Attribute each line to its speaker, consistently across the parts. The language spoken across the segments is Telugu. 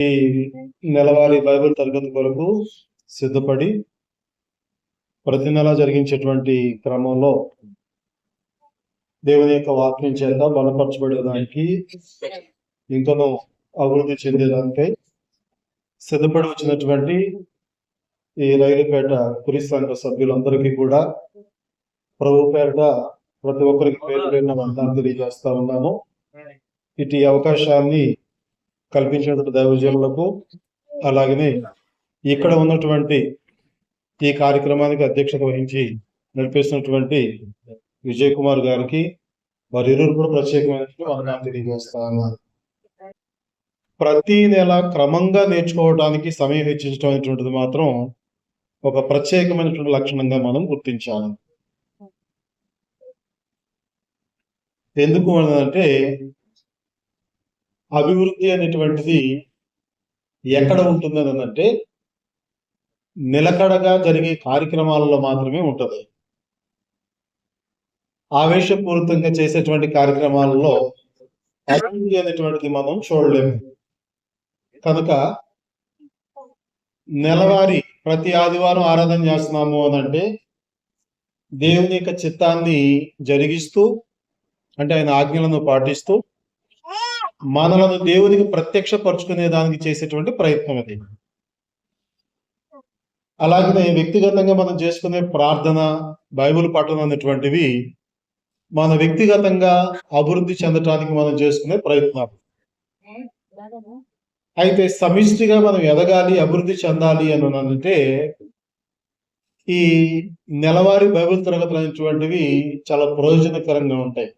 Speaker 1: ఈ నెలవారీ బైబిల్ తరగతి కొరకు సిద్ధపడి ప్రతి నెల జరిగించేటువంటి క్రమంలో దేవుని యొక్క వాక్యం చేత బలపరచబడేదానికి ఇంకనూ అభివృద్ధి చెందేదానికై సిద్ధపడి వచ్చినటువంటి ఈ రైలుపేట పురి సంఘ సభ్యులందరికీ కూడా ప్రభు పేరిట ప్రతి ఒక్కరికి పేరు పెట్టిన వందనాలు తెలియజేస్తా ఉన్నాము ఇటు అవకాశాన్ని కల్పించినటువంటి దైవజనులకు అలాగనే ఇక్కడ ఉన్నటువంటి ఈ కార్యక్రమానికి అధ్యక్షత వహించి నడిపిస్తున్నటువంటి విజయ్ కుమార్ గారికి వారి ఇరువురు కూడా ప్రత్యేకమైనట్లు వందనాలు తెలియజేస్తా ఉన్నారు ప్రతి నెల క్రమంగా నేర్చుకోవడానికి సమయం హెచ్చించడం అనేటువంటిది మాత్రం ఒక ప్రత్యేకమైనటువంటి లక్షణంగా మనం గుర్తించాలి. ఎందుకు అంటే అభివృద్ధి అనేటువంటిది ఎక్కడ ఉంటుంది అంటే నిలకడగా జరిగే కార్యక్రమాలలో మాత్రమే ఉంటుంది. ఆవేశపూరితంగా చేసేటువంటి కార్యక్రమాలలో అభివృద్ధి అనేటువంటిది మనం చూడలేము. కనుక నెలవారి ప్రతి ఆదివారం ఆరాధన చేస్తున్నాము అని అంటే దేవుని యొక్క చిత్తాన్ని జరిగిస్తూ అంటే ఆయన ఆజ్ఞలను పాటిస్తూ మనలను దేవునికి ప్రత్యక్ష పరుచుకునే దానికి చేసేటువంటి ప్రయత్నం అది. అలాగే వ్యక్తిగతంగా మనం చేసుకునే ప్రార్థన బైబిల్ పఠనం అనేటువంటివి మన వ్యక్తిగతంగా అభివృద్ధి చెందటానికి మనం చేసుకునే ప్రయత్నాలు. అయితే సమిష్టిగా మనం ఎదగాలి అభివృద్ధి చెందాలి అని అంటే ఈ నెలవారీ బైబిల్ తరగతులు అనేటువంటివి చాలా ప్రయోజనకరంగా ఉంటాయి.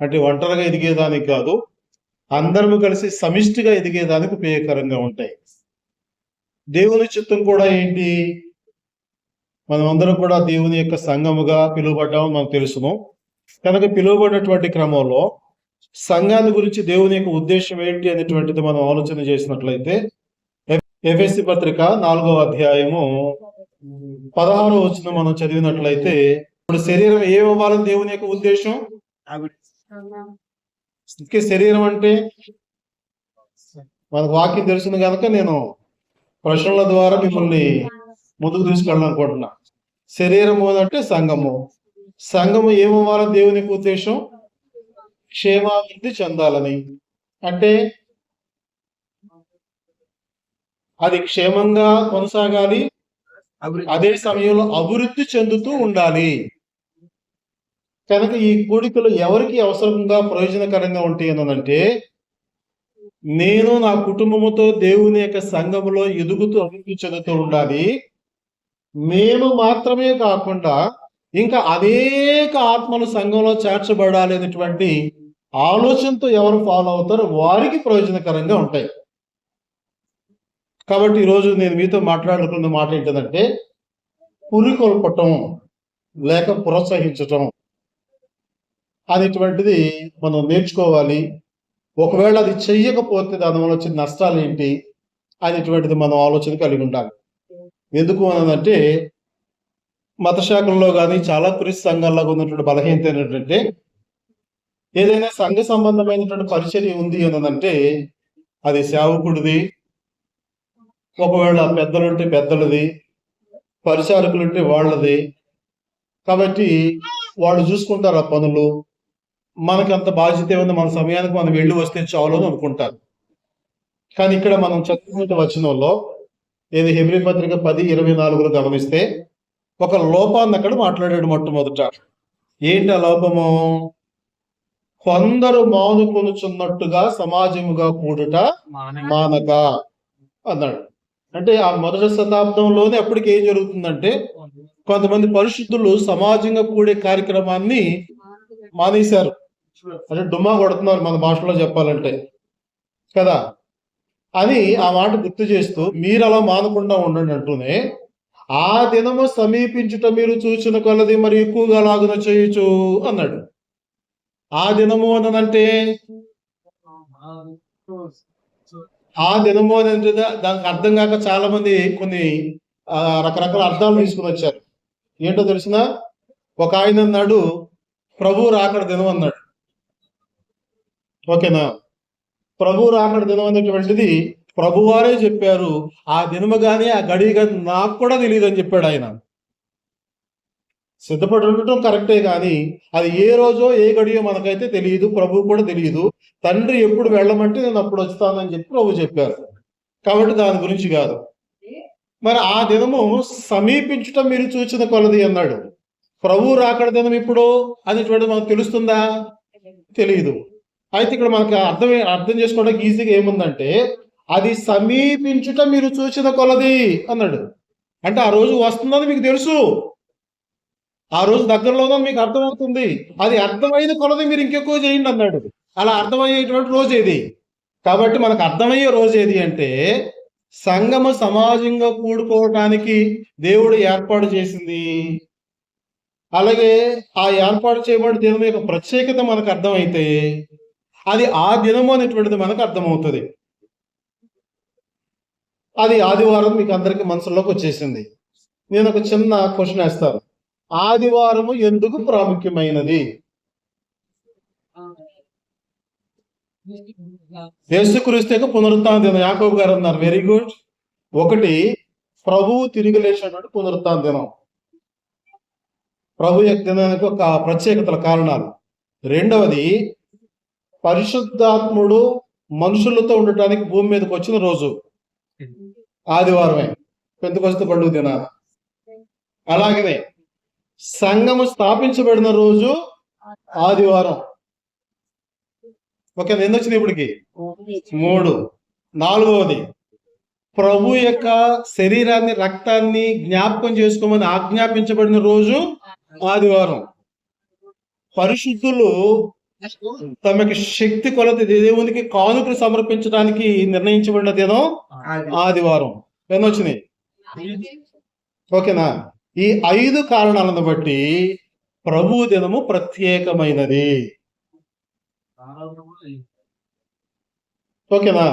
Speaker 1: అంటే ఒంటరిగా ఎదిగేదానికి కాదు అందరము కలిసి సమిష్టిగా ఎదిగేదానికి ఉపయోగకరంగా ఉంటాయి. దేవుని చిత్తం కూడా ఏంటి? మనం అందరం కూడా దేవుని యొక్క సంఘముగా పిలువబడ్డామని మనకు తెలుసును. కనుక పిలువబడినటువంటి క్రమంలో సంఘాన్ని గురించి దేవుని యొక్క ఉద్దేశం ఏంటి అనేటువంటిది మనం ఆలోచన చేసినట్లయితే ఎఫ్ఎస్సి పత్రిక నాలుగో అధ్యాయము పదహారో వచ్చిన మనం చదివినట్లయితే ఇప్పుడు శరీరం ఏమవ్వాలని దేవుని యొక్క ఉద్దేశం? ఇంకే శరీరం అంటే మనకు వాక్యం తెలిసింది కనుక నేను ప్రశ్నల ద్వారా మిమ్మల్ని ముందుకు తీసుకెళ్ళాలనుకుంటున్నా. శరీరము అంటే సంఘము. సంఘము ఏమవ్వాలని దేవుని ఉద్దేశం క్షేమాభివృద్ధి చెందాలని. అంటే అది క్షేమంగా కొనసాగాలి. అదే సమయంలో అభివృద్ధి చెందుతూ ఉండాలి. కనుక ఈ కూడికలు ఎవరికి అవసరంగా ప్రయోజనకరంగా ఉంటాయి ఏంటంటే నేను నా కుటుంబముతో దేవుని యొక్క సంఘములో ఎదుగుతూ అభివృద్ధి చెందుతూ ఉండాలి. మేము మాత్రమే కాకుండా ఇంకా అనేక ఆత్మలు సంఘంలో చేర్చబడాలి అనేటువంటి ఆలోచనతో ఎవరు ఫాలో అవుతారో వారికి ప్రయోజనకరంగా ఉంటాయి. కాబట్టి ఈరోజు నేను మీతో మాట్లాడుకున్న మాట ఏంటంటే పురికొల్పటం లేక ప్రోత్సహించటం. అనేటువంటిది మనం నేర్చుకోవాలి. ఒకవేళ అది చెయ్యకపోతే దాని వల్ల వచ్చిన నష్టాలు ఏంటి? అనేటువంటిది మనం ఆలోచన కలిగి ఉండాలి. ఎందుకు అనంటే మత శాఖల్లో కానీ చాలా క్రిస్ సంఘాల్లో ఉన్నటువంటి బలహీనత ఏంటంటే ఏదైనా సంఘ సంబంధమైనటువంటి పరిచర్య ఉంది అనంటే అది సేవకుడిది ఒకవేళ పెద్దలుంటే పెద్దలది పరిచారకులుంటే వాళ్ళది. కాబట్టి వాళ్ళు చూసుకుంటారు ఆ పనులు. మనకి అంత బాధ్యత ఏముంది? మన సమయానికి మనం వెళ్ళి వస్తే చాలు అని అనుకుంటారు. కానీ ఇక్కడ మనం చదువుకునే వచనంలో ఏది హెబ్రి పత్రిక పది ఇరవై నాలుగులో గమనిస్తే ఒక లోపాన్ని అక్కడ మాట్లాడాడు మొట్టమొదట. ఏంటి ఆ లోపము? కొందరు మానుకొనుచున్నట్టుగా సమాజముగా కూడుట మానక అన్నాడు. అంటే ఆ మొదటి శతాబ్దంలోనే అప్పటికి ఏం జరుగుతుందంటే కొంతమంది పరిశుద్ధులు సమాజంగా కూడే కార్యక్రమాన్ని మానేశారు. అంటే డుమ్మా కొడుతున్నారు మన భాషలో చెప్పాలంటే. కదా? అని ఆ మాట గుర్తు చేస్తూ మీరు అలా మానకుండా ఉండండి అంటూనే ఆ దినము సమీపించుట మీరు చూసిన కొలది మరి ఎక్కువగా లాగున చేయొచ్చు అన్నాడు. ఆ దినము అనంటే ఆ దినము అని అంటే దానికి అర్థం కాక చాలా మంది కొన్ని రకరకాల అర్థాలు తీసుకుని వచ్చారు. ఏంటో తెలిసిన? ఒక ఆయన అన్నాడు ప్రభు రాకడ దినం అన్నాడు ఓకేనా? ప్రభు రాకడ దినం అనేటువంటిది ప్రభువారే చెప్పారు ఆ దినము గాని ఆ గడియ కానీ నాకు కూడా తెలియదు అని చెప్పాడు ఆయన. సిద్ధపడి ఉండటం కరెక్టే కానీ అది ఏ రోజో ఏ గడియో మనకైతే తెలియదు ప్రభు కూడా తెలియదు. తండ్రి ఎప్పుడు వెళ్ళమంటే నేను అప్పుడు వస్తానని చెప్పి ప్రభు చెప్పారు. కాబట్టి దాని గురించి కాదు. మరి ఆ దినము సమీపించటం మీరు చూచిన కొలది అన్నాడు. ప్రభు రాకడ దినం ఇప్పుడు అనేటువంటి మనకు తెలుస్తుందా? తెలియదు. అయితే ఇక్కడ మనకి అర్థం అర్థం చేసుకోవడానికి ఈజీగా ఏముందంటే అది సమీపించుట మీరు చూసిన కొలది అన్నాడు. అంటే ఆ రోజు వస్తుందని మీకు తెలుసు. ఆ రోజు దగ్గరలో ఉందని మీకు అర్థమవుతుంది. అది అర్థమైన కొలది మీరు ఇంకెక్కువ చేయండి అన్నాడు. అలా అర్థమయ్యేటువంటి రోజు ఏది? కాబట్టి మనకు అర్థమయ్యే రోజు ఏది అంటే సంగమ సమాజంగా కూడుకోవటానికి దేవుడు ఏర్పాటు చేసింది. అలాగే ఆ ఏర్పాటు చేయబడిన దేవుని యొక్క ప్రత్యేకత మనకు అర్థమైతే అది ఆ దినము అనేటువంటిది మనకు అర్థమవుతుంది. అది ఆదివారం మీకు అందరికి మనసులోకి వచ్చేసింది. నేను ఒక చిన్న క్వశ్చన్ వేస్తాను. ఆదివారము ఎందుకు ప్రాముఖ్యమైనది? యేసుక్రీస్తు యొక్క పునరుత్న దినం. యాకోబు గారు అన్నారు వెరీ గుడ్ ఒకటి ప్రభువు తిరిగి లేచినటువంటి పునరుత్న దినం. ప్రభు యొక్క దినానికి ఒక ప్రత్యేకతల కారణాలు. రెండవది పరిశుద్ధాత్ముడు మనుషులతో ఉండటానికి భూమి మీదకి వచ్చిన రోజు ఆదివారమే పెంతుకొస్త పండుగ దిన. అలాగనే సంఘము స్థాపించబడిన రోజు ఆదివారం. ఓకే ఎన్ని వచ్చింది ఇప్పటికి? మూడు. నాలుగవది ప్రభు యొక్క శరీరాన్ని రక్తాన్ని జ్ఞాపకం చేసుకోమని ఆజ్ఞాపించబడిన రోజు ఆదివారం. పరిశుద్ధులు తమకి శక్తి కొలత దేవునికి కానుకలు సమర్పించడానికి నిర్ణయించబడిన దినం ఆదివారం. ఎన్ని వచ్చినాయి ఓకేనా? ఈ ఐదు కారణాలను బట్టి ప్రభు దినము ప్రత్యేకమైనది. ఓకేనా?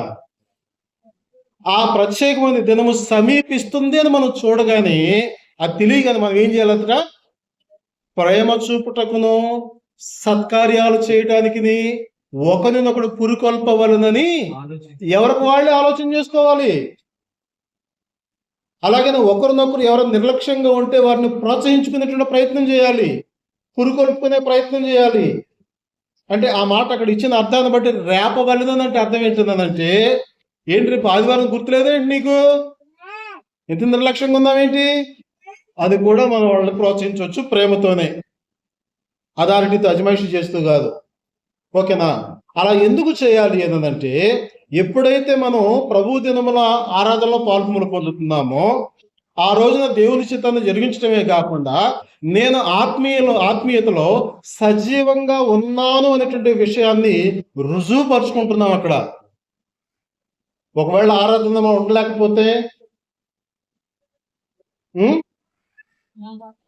Speaker 1: ఆ ప్రత్యేకమైన దినము సమీపిస్తుంది అని మనం చూడగానే అది తెలియగానే మనం ఏం చేయాలంట ప్రేమ చూపుటకును సత్కార్యాలు చేయడానికి ఒకరినొకడు పురుకొల్పవలనని ఎవరికి వాళ్ళే ఆలోచన చేసుకోవాలి? అలాగనే ఒకరినొకరు ఎవరు నిర్లక్ష్యంగా ఉంటే వారిని ప్రోత్సహించుకునేటువంటి ప్రయత్నం చేయాలి. పురుకొల్పుకునే ప్రయత్నం చేయాలి. అంటే ఆ మాట అక్కడ ఇచ్చిన అర్థాన్ని బట్టి రేపవలదని అంటే అర్థం ఏంటంటే ఏంటి రేపు ఆదివారం గుర్తులేదేంటి నీకు? ఎంత నిర్లక్ష్యంగా ఉందామేంటి అది కూడా మనం వాళ్ళని ప్రోత్సహించవచ్చు ప్రేమతోనే. అథారిటీతో అజమాయిషి చేస్తూ కాదు. ఓకేనా? అలా ఎందుకు చేయాలి ఏంటంటే ఎప్పుడైతే మనం ప్రభు దినముల ఆరాధనలో పాల్పములు పొందుతున్నామో ఆ రోజున దేవుని చిత్తాన్ని జరిగించడమే కాకుండా నేను ఆత్మీయులు ఆత్మీయతలో సజీవంగా ఉన్నాను అనేటువంటి విషయాన్ని రుజువుపరుచుకుంటున్నాం అక్కడ. ఒకవేళ ఆరాధన ఉండలేకపోతే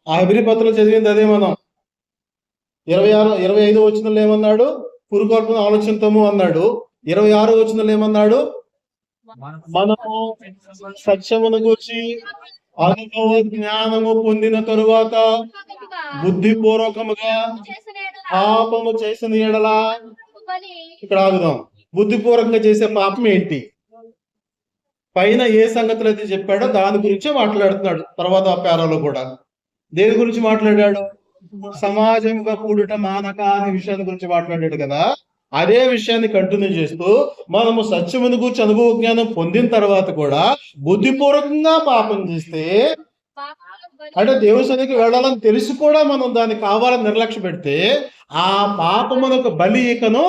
Speaker 1: ఆ అభిరిపత్రులు చదివింది అదే మనం. ఇరవై ఆరు ఇరవై ఐదు వచ్చినలు ఏమన్నాడు? పురుకొల్పన ఆలోచనతోము అన్నాడు. ఇరవై ఆరు వచ్చినలు ఏమన్నాడు? మనము సత్యమును గురించి అనుభవ జ్ఞానము పొందిన తరువాత బుద్ధిపూర్వకముగా పాపము చేసిన ఎడలా ఇక్కడ ఆగుదాం. బుద్ధిపూర్వకంగా చేసే పాపం ఏంటి? పైన ఏ సంగతులు అయితే చెప్పాడో దాని గురించే మాట్లాడుతున్నాడు. తర్వాత ఆ పేరాలో కూడా. దేని గురించి మాట్లాడాడు? సమాజంగా కూడుట మానక అనే విషయాన్ని గురించి మాట్లాడాడు కదా. అదే విషయాన్ని కంటిన్యూ చేస్తూ మనము సత్యమును గురించి అనుభవ జ్ఞానం పొందిన తర్వాత కూడా బుద్ధిపూర్వకంగా పాపం చేస్తే అంటే దేవుసనికి వెళ్ళాలని తెలిసి కూడా మనం దాన్ని కావాలని నిర్లక్ష్య పెడితే ఆ పాపమునకు బలి ఇకను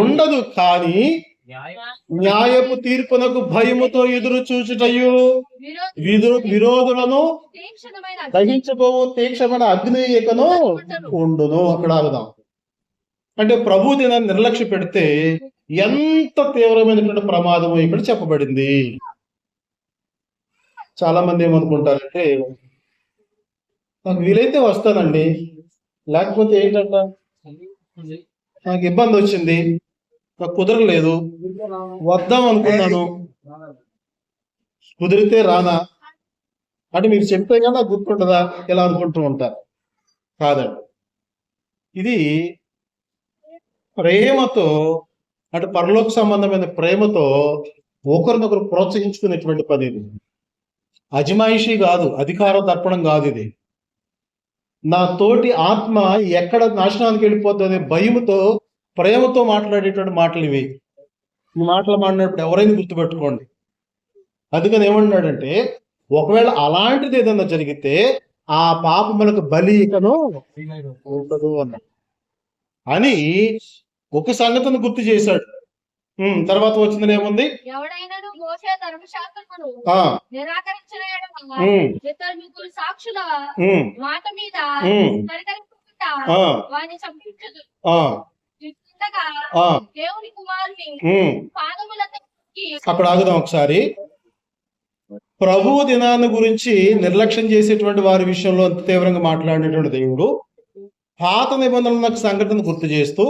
Speaker 1: ఉండదు. కానీ న్యాయపు తీర్పునకు భయముతో ఎదురు చూచుటయు. విరోధులను దహించబోవు తీక్షమైన అగ్ని ఇకను ఉండును. అక్కడ ఆగుదాం. అంటే ప్రభు దినాన్ని నిర్లక్ష్య పెడితే ఎంత తీవ్రమైనటువంటి ప్రమాదము ఇక్కడ చెప్పబడింది. చాలా మంది ఏమనుకుంటారంటే నాకు వీలైతే వస్తానండి. లేకపోతే ఏంటంట? నాకు ఇబ్బంది వచ్చింది. నాకు కుదరలేదు. వద్దాం అనుకున్నాను. కుదిరితే రానా? అంటే మీరు చెప్తే కానీ నాకు గుర్తుంటుందా ఇలా అనుకుంటూ ఉంటారు కాదండి. ఇది ప్రేమతో అంటే పరలోక సంబంధమైన ప్రేమతో ఒకరినొకరు ప్రోత్సహించుకునేటువంటి పని ఇది. అజమాయిషి కాదు అధికార దర్పణం కాదు ఇది. నా తోటి ఆత్మ ఎక్కడ నాశనానికి వెళ్ళిపోతుంది భయముతో ప్రేమతో మాట్లాడేటువంటి మాటలు ఇవి. ఈ మాటలు మాట్లాడినప్పుడు ఎవరైనా గుర్తుపెట్టుకోండి. అందుకని ఏమన్నాడంటే ఒకవేళ అలాంటిది ఏదన్నా జరిగితే ఆ పాపములకు బలి ఇకను ఉండదు అన్న అని ఒక సంగతిని గుర్తు చేశాడు. తర్వాత వచ్చింది ఏముంది?
Speaker 2: సాక్షుల?
Speaker 1: ఉమ్,
Speaker 2: మాట మీద దేవుని కుమారుని
Speaker 1: అక్కడ ఆగుదాం ఒకసారి. ప్రభు దినాన్ని గురించి నిర్లక్ష్యం చేసేటువంటి వారి విషయంలో అంత తీవ్రంగా మాట్లాడినటువంటి దేవుడు. పాత నిబంధనలకు సంఘటన గుర్తు చేస్తూ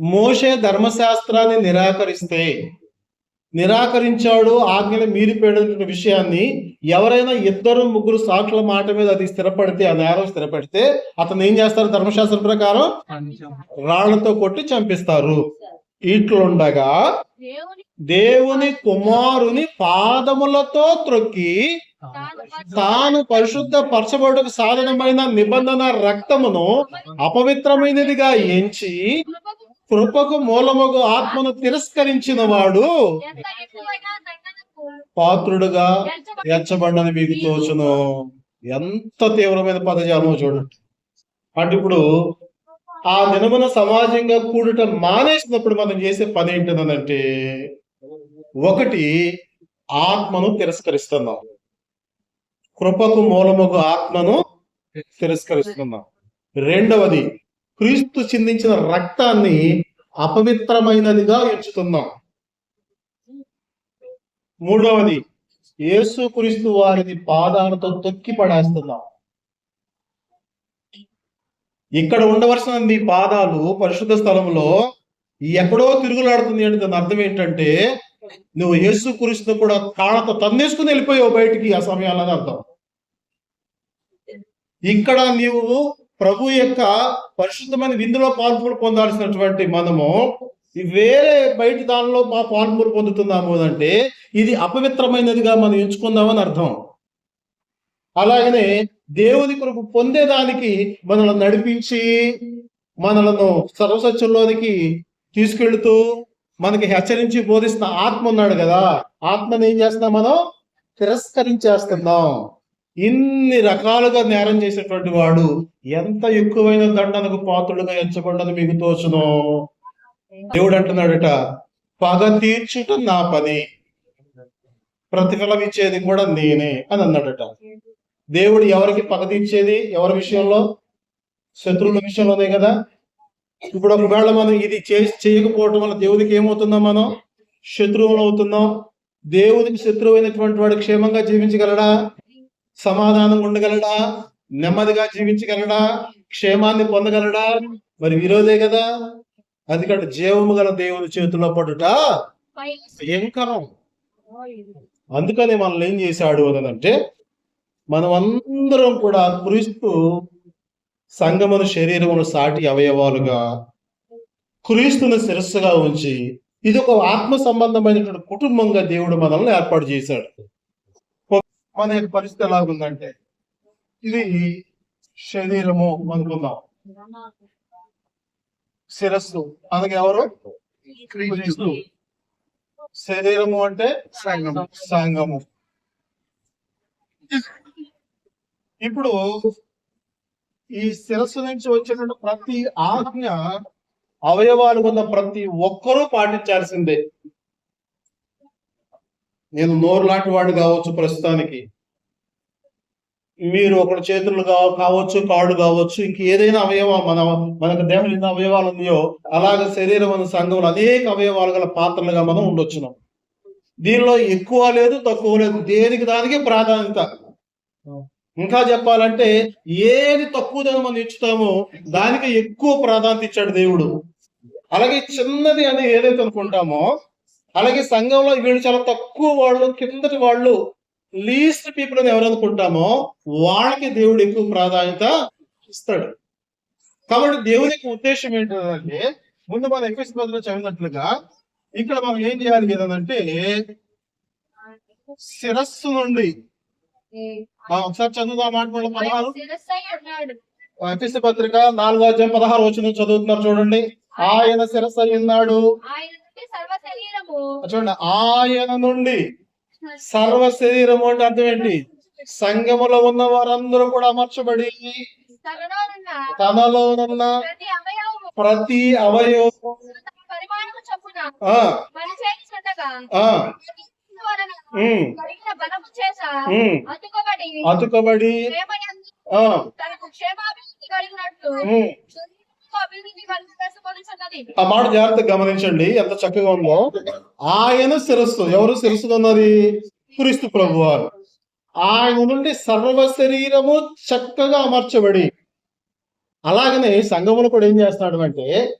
Speaker 1: మోషే ధర్మశాస్త్రాన్ని నిరాకరిస్తే నిరాకరించాడు ఆజ్ఞలు మీరిపోయినటువంటి విషయాన్ని ఎవరైనా ఇద్దరు ముగ్గురు సాక్షుల మాట మీద అది స్థిరపడితే ఆ నేరం స్థిరపడితే అతను ఏం చేస్తారు? ధర్మశాస్త్రం ప్రకారం రాళ్ళతో కొట్టి చంపిస్తారు. ఇట్లుండగా
Speaker 2: దేవుని
Speaker 1: దేవుని కుమారుని పాదములతో త్రొక్కి
Speaker 2: తాను
Speaker 1: తాను పరిశుద్ధ పరచబడుకు సాధనమైన నిబంధన రక్తమును అపవిత్రమైనదిగా ఎంచి
Speaker 2: కృపకు
Speaker 1: మూలముగు ఆత్మను తిరస్కరించిన వాడు పాత్రుడుగా ఎచ్చబడని మీకు తోచును. ఎంత తీవ్రమైన పదజాలమో చూడండి అంటే ఇప్పుడు ఆ దినమున సమాజంగా కూడుట మానేసినప్పుడు మనం చేసే పని ఏంటిదనంటే ఒకటి ఆత్మను తిరస్కరిస్తున్నాం. కృపకు మూలముగు ఆత్మను తిరస్కరిస్తున్నాం. రెండవది క్రీస్తు చిందించిన రక్తాన్ని అపవిత్రమైనదిగా ఎంచుతున్నాం. మూడవది యేసు క్రీస్తు వారిని పాదాలతో తొక్కి పడేస్తున్నాం. ఇక్కడ ఉండవలసిన నీ పాదాలు పరిశుద్ధ స్థలంలో ఎక్కడో తిరుగులాడుతుంది అంటే దాని అర్థం ఏంటంటే నువ్వు యేసు క్రీస్తు కూడా కాళ్ళతో తన్నేసుకుని వెళ్ళిపోయావు బయటికి ఆ సమయాలని అర్థం. ఇక్కడ నీవు ప్రభు యొక్క పరిశుద్ధమైన విందులో పాల్పొలు పొందాల్సినటువంటి మనము వేరే బయట దానిలో మా పాల్పొలు పొందుతున్నాము అంటే ఇది అపవిత్రమైనదిగా మనం ఎంచుకుందామని అర్థం. అలాగనే దేవుని కొరకు పొందేదానికి మనల్ని నడిపించి మనలను సర్వసత్యంలోనికి తీసుకెళ్తూ మనకి హెచ్చరించి బోధిస్తున్న ఆత్మ ఉన్నాడు కదా ఆత్మని ఏం చేస్తున్నాం మనం తిరస్కరించేస్తున్నాం. ఇన్ని రకాలుగా నేరం చేసేటువంటి వాడు ఎంత ఎక్కువైన దండనకు పాత్రుడుగా ఎంచబడ్డది మీకు తోచును? దేవుడు అంటున్నాడట పగ తీర్చుట నా పని ప్రతిఫలం ఇచ్చేది కూడా నేనే అని అన్నాడట. దేవుడు ఎవరికి పగ తీర్చేది? ఎవరి విషయంలో? శత్రువుల విషయంలోనే కదా. ఇప్పుడు ఒకవేళ మనం ఇది చే- చేయకపోవటం వల్ల దేవుడికి ఏమవుతున్నాం మనం? శత్రువులు అవుతున్నాం దేవునికి శత్రువు అయినటువంటి వాడు క్షేమంగా జీవించగలడా? సమాధానం ఉండగలడా? నెమ్మదిగా జీవించగలడా? క్షేమాన్ని పొందగలడా? మరి విరోధే కదా. అందుకంటే జీవము గల దేవుని చేతిలో పడుట భయంకరం. అందుకని మనల్ని ఏం చేశాడు అని అంటే మనం అందరం కూడా క్రీస్తు సంగమును శరీరమును సాటి అవయవాలుగా క్రీస్తుని శిరస్సుగా ఉంచి ఇది ఒక ఆత్మ సంబంధమైనటువంటి కుటుంబంగా దేవుడు మనల్ని ఏర్పాటు చేశాడు. మన యొక్క పరిస్థితి ఎలాగుందంటే ఇది శరీరము అనుకుందాం. శిరస్సు ఎవరు? క్రీస్తు శరీరము అంటే సంఘము. సంఘము. ఇప్పుడు ఈ శిరస్సు నుంచి వచ్చేటువంటి ప్రతి ఆజ్ఞ అవయవాలు ఉన్న ప్రతి ఒక్కరూ పాటించాల్సిందే. నేను నోరు లాంటి వాడు కావచ్చు ప్రస్తుతానికి. మీరు ఒకటి చేతులు కావ- కావచ్చు కాడు కావచ్చు ఇంక ఏదైనా అవయవం మన మనకు దేవుని ఎన్ని అవయవాలు ఉన్నాయో అలాగే శరీరం అనే సంఘంలో అనేక అవయవాలు గల పాత్రలుగా మనం ఉండొచ్చున్నాం. దీనిలో ఎక్కువ లేదు తక్కువ లేదు దేనికి దానికి ప్రాధాన్యత. ఇంకా చెప్పాలంటే ఏది తక్కువదని మనం ఇచ్చుతామో దానికి ఎక్కువ ప్రాధాన్యత ఇచ్చాడు దేవుడు. అలాగే చిన్నది అని ఏదైతే అనుకుంటామో అలాగే సంఘంలో వీళ్ళు చాలా తక్కువ వాళ్ళు కిందటి వాళ్ళు లీస్ట్ పీపుల్ అని ఎవరు అనుకుంటామో వాళ్ళకి దేవుడు ఎక్కువ ప్రాధాన్యత ఇస్తాడు. కాబట్టి దేవుని యొక్క ఉద్దేశం ఏంటంటే ముందు మనం ఎఫ్ఎస్ పదిలో చదివినట్లుగా ఇక్కడ మనం ఏం చేయాలి ఏదంటే శిరస్సు నుండి ఒకసారి చదువుదాం మాట మళ్ళీ పదహారు. ఎఫ్ఎస్సి పత్రిక నాలుగో అధ్యాయం పదహారు వచ్చిన చదువుతున్నారు చూడండి. ఆయన శిరస్సు అయి ఉన్నాడు.
Speaker 2: ఆయన నుండి సర్వ శరీరము
Speaker 1: చూడండి ఆయన నుండి సర్వ శరీరము అంటే అర్థం ఏంటి? సంఘములో ఉన్న వారందరూ కూడా అమర్చబడి తనలో ఉన్న
Speaker 2: ప్రతి అవయవము అతుకబడి
Speaker 1: ఆ, మాట జాగ్రత్తగా గమనించండి. ఎంత చక్కగా ఉందో. ఆయన శిరస్సు ఎవరు శిరస్సు ఉన్నది? క్రీస్తు ప్రభు వారు. ఆయన నుండి సర్వ శరీరము చక్కగా అమర్చబడి. అలాగనే సంఘములు కూడా ఏం చేస్తున్నాడు అంటే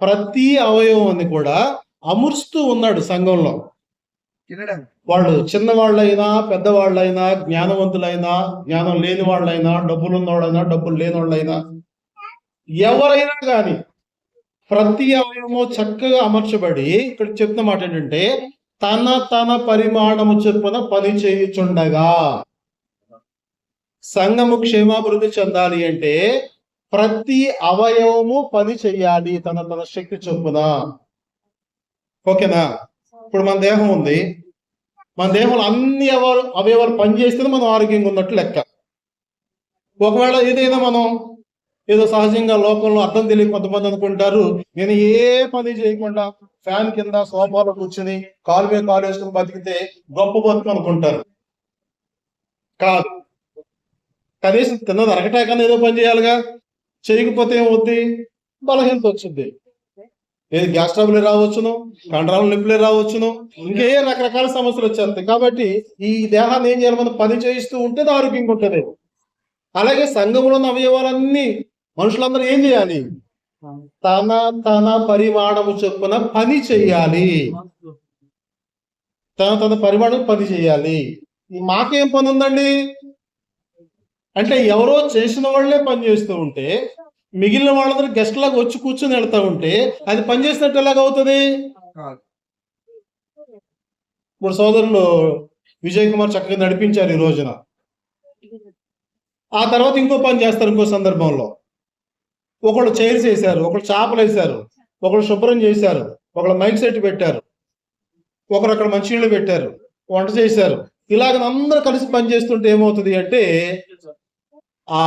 Speaker 1: ప్రతి అవయవాన్ని కూడా అమర్చుతూ ఉన్నాడు సంఘంలో. వాళ్ళు చిన్నవాళ్ళైనా పెద్దవాళ్ళైనా జ్ఞానవంతులైనా జ్ఞానం లేని వాళ్ళైనా డబ్బులు ఉన్నవాళ్ళైనా డబ్బులు లేని వాళ్ళైనా ఎవరైనా కానీ ప్రతి అవయవము చక్కగా అమర్చబడి ఇక్కడ చెప్తున్న మాట ఏంటంటే తన తన పరిమాణము చొప్పున పని చేయుచుండగా. సంఘము క్షేమాభివృద్ధి చెందాలి అంటే ప్రతి అవయవము పని చెయ్యాలి తన తన శక్తి చొప్పున. ఓకేనా? ఇప్పుడు మన దేహం ఉంది. మన దేహంలో అన్ని అవయవాలు అవయవాలు పనిచేస్తేనే మనం ఆరోగ్యంగా ఉన్నట్టు లెక్క. ఒకవేళ ఏదైనా మనం ఏదో సహజంగా లోకంలో అర్థం తెలియక కొంతమంది అనుకుంటారు నేను ఏ పని చేయకుండా ఫ్యాన్ కింద సోఫాలో కూర్చుని కాలు మీద కాలు వేసుకుని బతికితే గొప్ప బతుకు అనుకుంటారు. కాదు. కనీసం తిన్నది అరగటాకన్నా ఏదో పని చేయాలిగా. చేయకపోతే ఏమవుద్ది? బలహీనత వచ్చింది ఏది గ్యాస్ ట్రబుల్ రావచ్చును కండరాల నొప్పులే రావచ్చును ఇంకే రకరకాల సమస్యలు వచ్చేస్తాయి. కాబట్టి ఈ దేహాన్ని ఏం చేయాలి? మనం పని చేయిస్తూ ఉంటే ఆరోగ్యంగా ఉంటుంది. అలాగే సంఘంలో ఉన్న అవయవాలన్నీ మనుషులందరూ ఏం చేయాలి? తన తన పరిమాణము చొప్పున పని చేయాలి. తన తన పరిమాణం పని చేయాలి. మాకేం పని ఉందండి? అంటే ఎవరో చేసిన వాళ్ళే పని చేస్తూ ఉంటే మిగిలిన వాళ్ళందరూ గెస్ట్ లాగా వచ్చి కూర్చొని వెళ్తా ఉంటే అది పని చేసినట్టు ఎలాగ అవుతుంది? ఇప్పుడు సోదరులు విజయ్ కుమార్ చక్కగా నడిపించారు ఈ రోజున. ఆ తర్వాత ఇంకో పని చేస్తారు ఇంకో సందర్భంలో. ఒకళ్ళు చైర్స్ వేశారు ఒకళ్ళు చేపలు వేశారు ఒకళ్ళు శుభ్రం చేశారు ఒకళ్ళు మైక్ సెట్ పెట్టారు ఒకరు అక్కడ మంచినీళ్ళు పెట్టారు వంట చేశారు. ఇలాగ అందరూ కలిసి పని చేస్తుంటే ఏమవుతుంది అంటే ఆ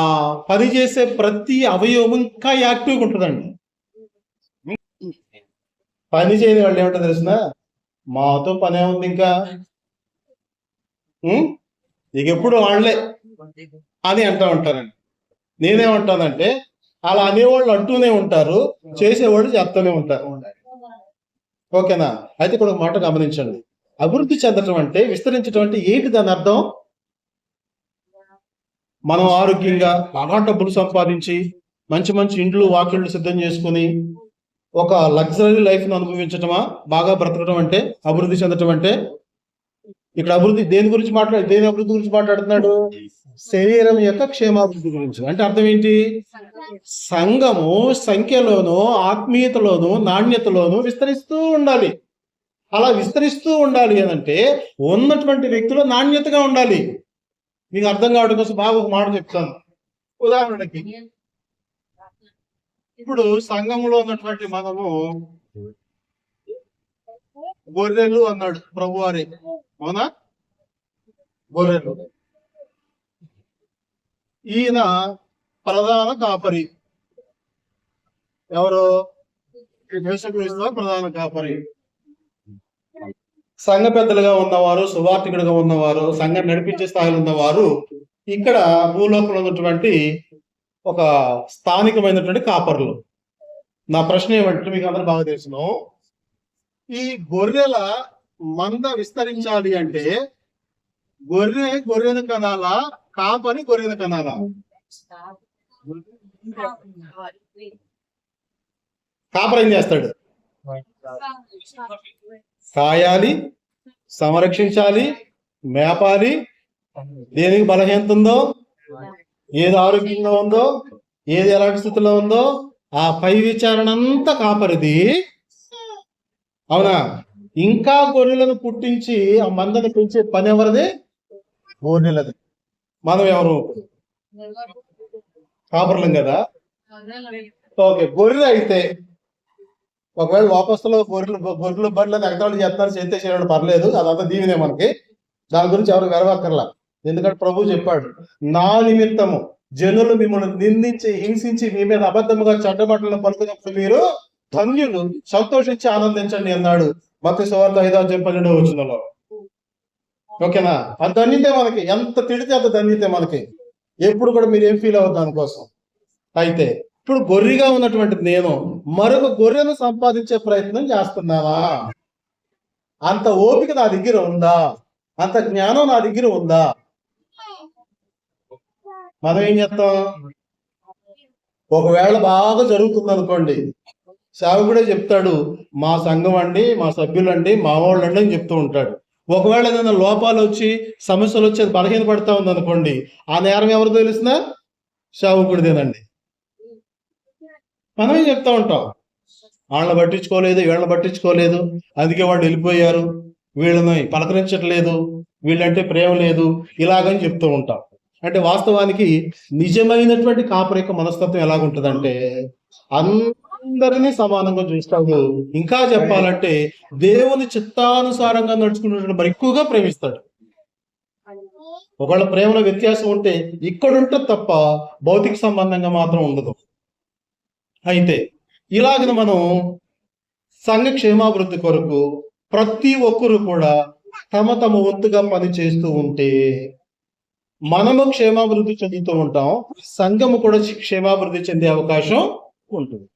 Speaker 1: పని చేసే ప్రతి అవయవం ఇంకా యాక్టివ్గా ఉంటుందండి. పని చేయని వాళ్ళు ఏమంటారు తెలిసిన? మాతో పని ఏముంది ఇంకా. ఇక ఎప్పుడు వాళ్ళే అని అంటూ ఉంటానండి నేనేమంటానంటే అలా అనేవాళ్ళు అంటూనే ఉంటారు చేసేవాళ్ళు చేస్తూనే ఉంటారు. ఓకేనా? అయితే ఇక్కడ ఒక మాట గమనించండి. అభివృద్ధి చెందటం అంటే విస్తరించడం అంటే ఏంటి దాని అర్థం? మనం ఆరోగ్యంగా బాగా డబ్బులు సంపాదించి మంచి మంచి ఇండ్లు వాకిళ్ళు సిద్ధం చేసుకుని ఒక లగ్జరీ లైఫ్ను అనుభవించటమా? బాగా బ్రతకడం అంటే అభివృద్ధి చెందటం అంటే ఇక్కడ అభివృద్ధి దేని గురించి మాట్లాడు దేని అభివృద్ధి గురించి మాట్లాడుతున్నాడు? శరీరం యొక్క క్షేమాభివృద్ధి గురించి. అంటే అర్థం ఏంటి? సంఘము సంఖ్యలోను ఆత్మీయతలోను నాణ్యతలోను విస్తరిస్తూ ఉండాలి. అలా విస్తరిస్తూ ఉండాలి అని అంటే ఉన్నటువంటి వ్యక్తులు నాణ్యతగా ఉండాలి. మీకు అర్థం కావడం కోసం బాగా ఒక మాట చెప్తాను. ఉదాహరణకి ఇప్పుడు సంఘంలో ఉన్నటువంటి మనము గొర్రెలు అన్నాడు ప్రభువారి. అవునా? గొర్రెలు ఈయన ప్రధాన కాపరి. ఎవరు? ప్రధాన కాపరి. సంఘ పెద్దలుగా ఉన్నవారు సువార్థికుడుగా ఉన్నవారు సంఘం నడిపించే స్థాయిలో ఉన్నవారు ఇక్కడ భూలోకంలో ఉన్నటువంటి ఒక స్థానికమైనటువంటి కాపర్లు. నా ప్రశ్న ఏమంటే మీకు అందరూ బాగా తెలుసును ఈ గొర్రెల మంద విస్తరించాలి అంటే గొర్రె గొర్రెను కనాలా కాపని గొర్రెను కనాలా కాపర్ ఏం చేస్తాడు? కాయాలి సంరక్షించాలి మేపాలి. దేనికి బలహీనత ఉందో ఏది ఆరోగ్యంగా ఉందో ఏది ఎలాంటి స్థితిలో ఉందో ఆ పై విచారణ అంతా కాపరిది. అవునా? ఇంకా గొర్రెలను పుట్టించి ఆ మందను పెంచే పని ఎవరిది? గొర్రెలది. మనం ఎవరు? కాపురలం కదా? ఓకే గొర్రెలు అయితే ఒకవేళ లోపస్తులో గొర్రెలు గొర్రెలు బండ్లను ఎగతాళి చేస్తున్నారు చేస్తే చేయడం పర్లేదు. అదంతా దీవినే మనకి. దాని గురించి ఎవరు వెరవక్కర్లా ఎందుకంటే ప్రభు చెప్పాడు నా నిమిత్తము జనులు మిమ్మల్ని నిందించి హింసించి మీ మీద అబద్ధముగా చెడ్డబట్టలను పలుకున్నప్పుడు మీరు ధన్యులు సంతోషించి ఆనందించండి అన్నాడు. మత సువార్త ఐదో చెప్పండి వచ్చినలో ఓకేనా? ఆ ధన్యతే మనకి. ఎంత తిడితే అంత ధన్యతే మనకి. ఎప్పుడు కూడా మీరు ఏం ఫీల్ అవ్వద్దు దానికోసం అయితే ఇప్పుడు గొర్రెగా ఉన్నటువంటి నేను మరొక గొర్రెను సంపాదించే ప్రయత్నం చేస్తున్నావా అంత ఓపిక నా దగ్గర ఉందా? అంత జ్ఞానం నా దగ్గర ఉందా? మనం ఏం చేస్తాం? ఒకవేళ బాగా జరుగుతుంది అనుకోండి సేవకుడే చెప్తాడు మా సంఘం అండి మా సభ్యులండి మా వాళ్ళండి అని చెప్తూ ఉంటాడు. ఒకవేళ ఏదైనా లోపాలు వచ్చి సమస్యలు వచ్చి అది బలహీన పడతా ఉంది అనుకోండి ఆ నేరం ఎవరు తెలిసిన? సేవకుడిదేనండి మనమే చెప్తా ఉంటాం. వాళ్ళని పట్టించుకోలేదు వీళ్ళని పట్టించుకోలేదు అందుకే వాళ్ళు వెళ్ళిపోయారు వీళ్ళని పలకరించట్లేదు వీళ్ళంటే ప్రేమ లేదు ఇలాగని చెప్తూ ఉంటాం. అంటే వాస్తవానికి నిజమైనటువంటి కాపరిక మనస్తత్వం ఎలాగుంటదంటే అందరినీ సమానంగా చూస్తాడు ఇంకా చెప్పాలంటే దేవుని చిత్తానుసారంగా నడుచుకున్నటువంటి మరి ఎక్కువగా ప్రేమిస్తాడు. ఒకళ్ళ ప్రేమలో వ్యత్యాసం ఉంటే ఇక్కడ తప్ప భౌతిక సంబంధంగా మాత్రం ఉండదు. అయితే ఇలాగ మనం సంఘ క్షేమాభివృద్ధి కొరకు ప్రతి ఒక్కరు కూడా తమ తమ వంతుగా పని చేస్తూ ఉంటే మనము క్షేమాభివృద్ధి చెందుతూ ఉంటాం సంఘము కూడా క్షేమాభివృద్ధి చెందే అవకాశం ఉంటుంది.